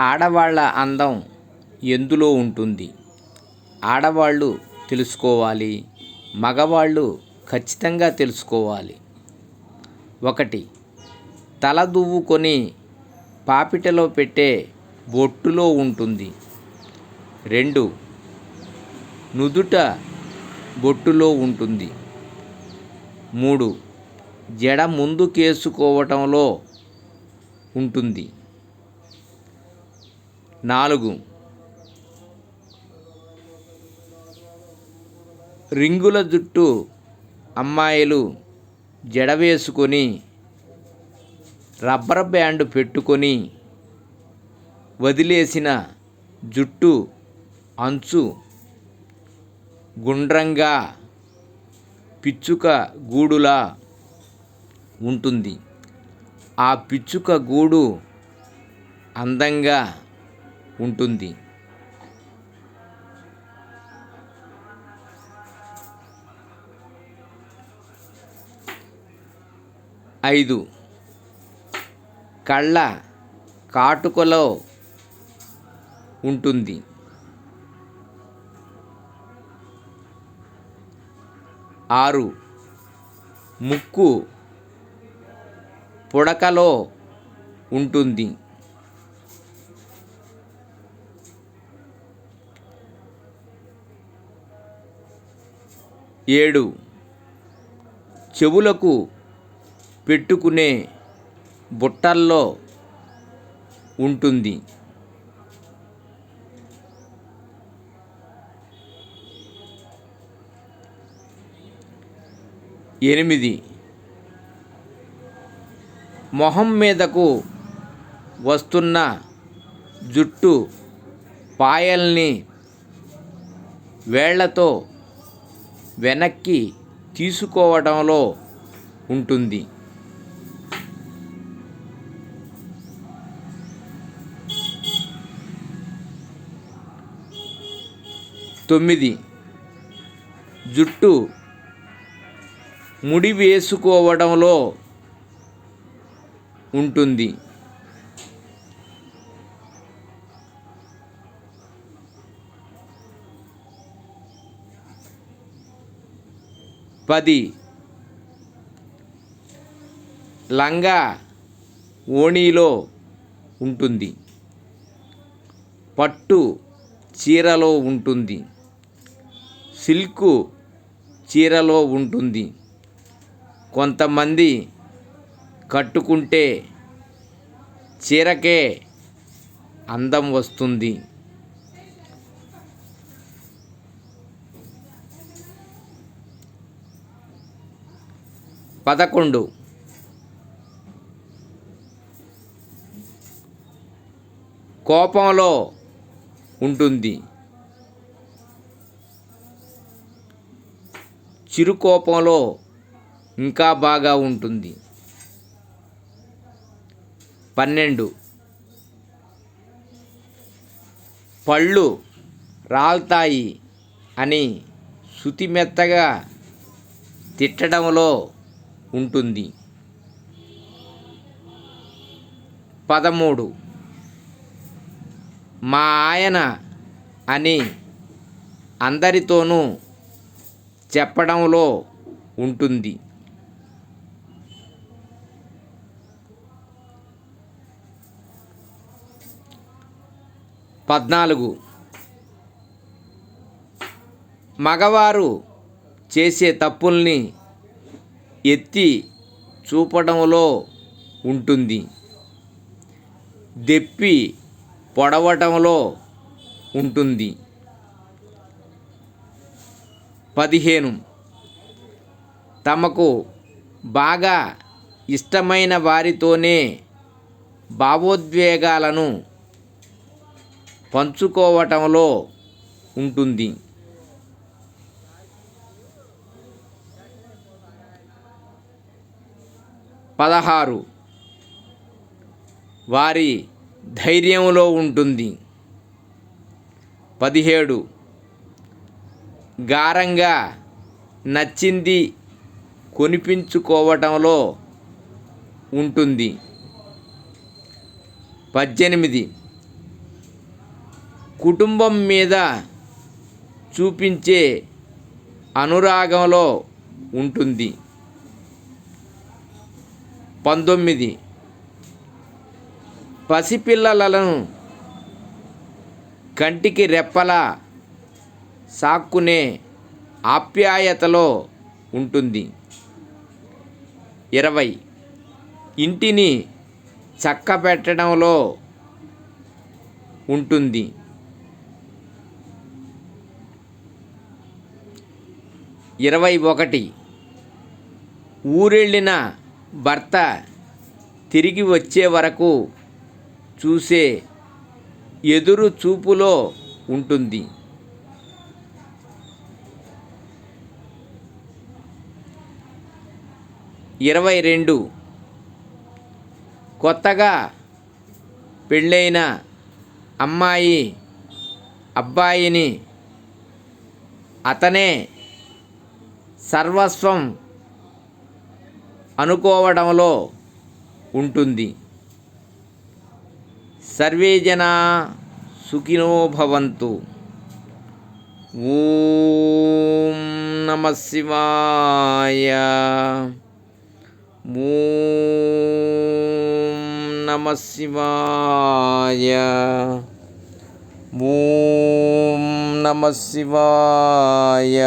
ఆడవాళ్ళ అందం ఎందులో ఉంటుంది? ఆడవాళ్ళు తెలుసుకోవాలి మగవాళ్ళు ఖచ్చితంగా తెలుసుకోవాలి. ఒకటి తల దువ్వుకొని పాపిటలో పెట్టే బొట్టులో ఉంటుంది. రెండు నుదుట బొట్టులో ఉంటుంది. మూడు జడ ముందుకేసుకోవటంలో ఉంటుంది. నాలుగు. రింగుల జుట్టు అమ్మాయిలు జడ వేసుకొని రబ్బర్ బ్యాండ్ పెట్టుకొని వదిలేసిన జుట్టు అంచు గుండ్రంగా పిచ్చుక గూడులా ఉంటుంది. ఆ పిచ్చుక గూడు అందంగా ఉంటుంది. ఐదు. కళ్ళ కాటుకలో ఉంటుంది. ఆరు. ముక్కు పుడకలో ఉంటుంది. ఏడు. చెవులకు పెట్టుకునే బుట్టల్లో ఉంటుంది. ఎనిమిది. మొహం మీదకు వస్తున్న జుట్టు పాయల్ని వేళ్ళతో వెనక్కి తీసుకోవడంలో ఉంటుంది. తొమ్మిది. జుట్టు ముడి వేసుకోవడంలో ఉంటుంది. పది. లంగా ఓణీలో ఉంటుంది. పట్టు చీరలో ఉంటుంది. సిల్కు చీరలో ఉంటుంది. కొంతమంది కట్టుకుంటే చీరకే అందం వస్తుంది. పదకొండు. కోపంలో ఉంటుంది. చిరుకోపంలో ఇంకా బాగా ఉంటుంది. పన్నెండు. పళ్ళు రాల్తాయి అని శుతిమెత్తగా తిట్టడంలో ఉంటుంది. పదమూడు. మా ఆయన అని అందరితోనూ చెప్పడంలో ఉంటుంది. పద్నాలుగు. మగవారు చేసే తప్పుల్ని ఎత్తి చూపడంలో ఉంటుంది. దెప్పి పొడవటంలో ఉంటుంది. పదిహేను. తమకు బాగా ఇష్టమైన వారితోనే భావోద్వేగాలను పంచుకోవటంలో ఉంటుంది. పదహారు. వారి ధైర్యంలో ఉంటుంది. పదిహేడు. గారంగా నచ్చింది కొనిపించుకోవటంలో ఉంటుంది. పద్దెనిమిది. కుటుంబం మీద చూపించే అనురాగంలో ఉంటుంది. పంతొమ్మిది. పసిపిల్లలను కంటికి రెప్పలా సాక్కునే ఆప్యాయతలో ఉంటుంది. ఇరవై. ఇంటిని చక్కబెట్టడంలో ఉంటుంది. ఇరవై ఒకటి. ఊరెళ్ళిన భర్త తిరిగి వచ్చే వరకు చూసే ఎదురు చూపులో ఉంటుంది. ఇరవై రెండు. కొత్తగా పెళ్ళైన అమ్మాయి అబ్బాయిని అతనే సర్వస్వం అనుకోవడంలో ఉంటుంది. సర్వే జనా సుఖినో భవంతు. ఓం నమ శివాయ. ఓం నమ శివాయ. ఓం నమ శివాయ.